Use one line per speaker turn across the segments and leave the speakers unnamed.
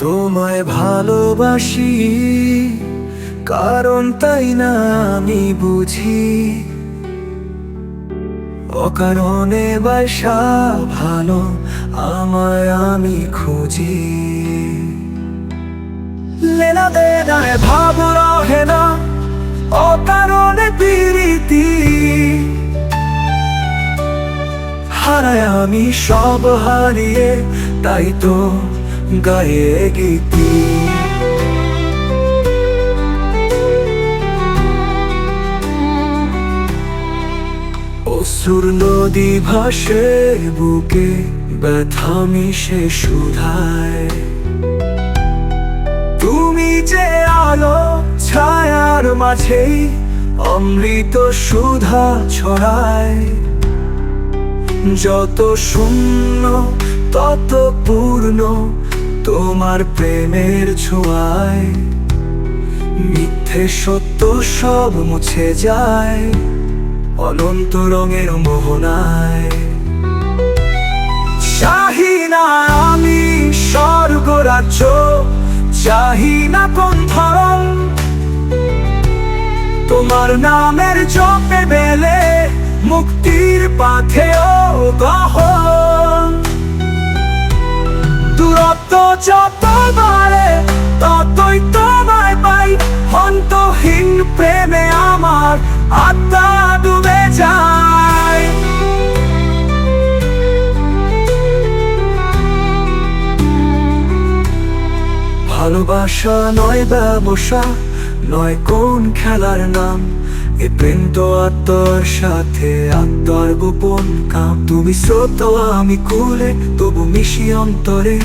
তোমায় ভালোবাসি, কারণ তাই না আমি বুঝি। অকারণে বাসা ভালো, আমায় আমি খুঁজি। লেনা ভাব রহে না, অকারণে পিরিতি। হারায় আমি সব হারিয়ে, তাই তো গায়ে গীতি। অসুর নদী ভাসে, বুকে ব্যথা মিশে সুধায়। তুমি যে আলো ছায়ার মাঝেই অমৃত সুধা ছড়ায়। যত শূন্য, তত পূর্ণ তোমার প্রেমের ছোঁয়ায়, মিথ্যে সত্য সব মুছে যায়, অনন্ত রঙের মোহনায়। চাহি না আমি স্বর্গ রাজ্য চাহি না কোন ধরন? তোমার নামের জপে বেলে মুক্তির পাথেও গহন দূরত্ব যত বাড়ে, ততই তোমায় পাই। অন্তহীন প্রেমে আমার আত্মা ডুবে যায়। ভালোবাসা নয় ব্যবসা, নয় কোন খেলার নাম। এ প্রেম তো আত্মার সাথে, আত্মার গোপন কাম। তুমি স্রোত আমি কুলে, তবু মিশি অন্তরে।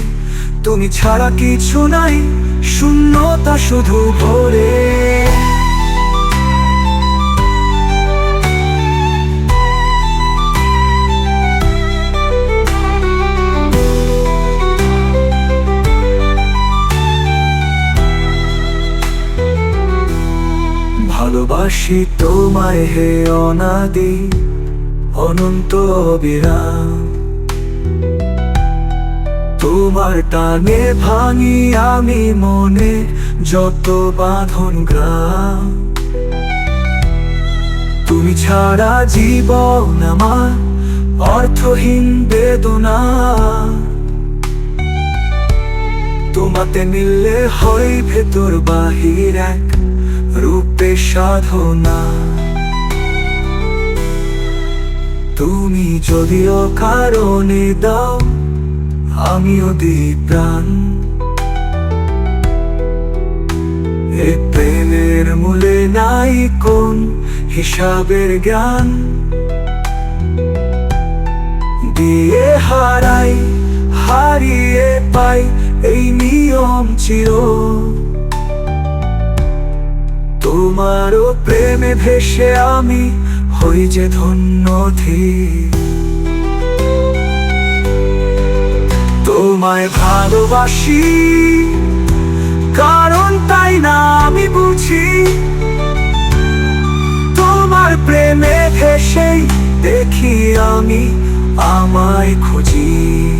তুমি ছাড়া কিছু নাই শূন্যতা শুধু ভরে। ভালোবাসি তোমায় হে অনাদি অনন্ত অবিরাম। তোমার টানে ভাঙি আমি মনে যত বাঁধন গ্রাম। তুমি ছাড়া জীবন আমার অর্থহীন বেদনা। তোমাতে মিললে হয় ভেতর বাহির এক রূপে সাধনা। তুমি যদিও কারণে দাও আমিও দিই প্রাণ। এ প্রেমের মূলে নাই কোন হিসাবের জ্ঞান। দিয়ে হারাই, হারিয়ে পাই এই নিয়ম চির। তোমারও প্রেমে ভেসে আমি হই যে ধন্য ধীর। তোমায় ভালোবাসি। কারণ তাই না আমি বুঝি। তোমার প্রেমে ভেসেই দেখি আমি আমায় খুঁজি।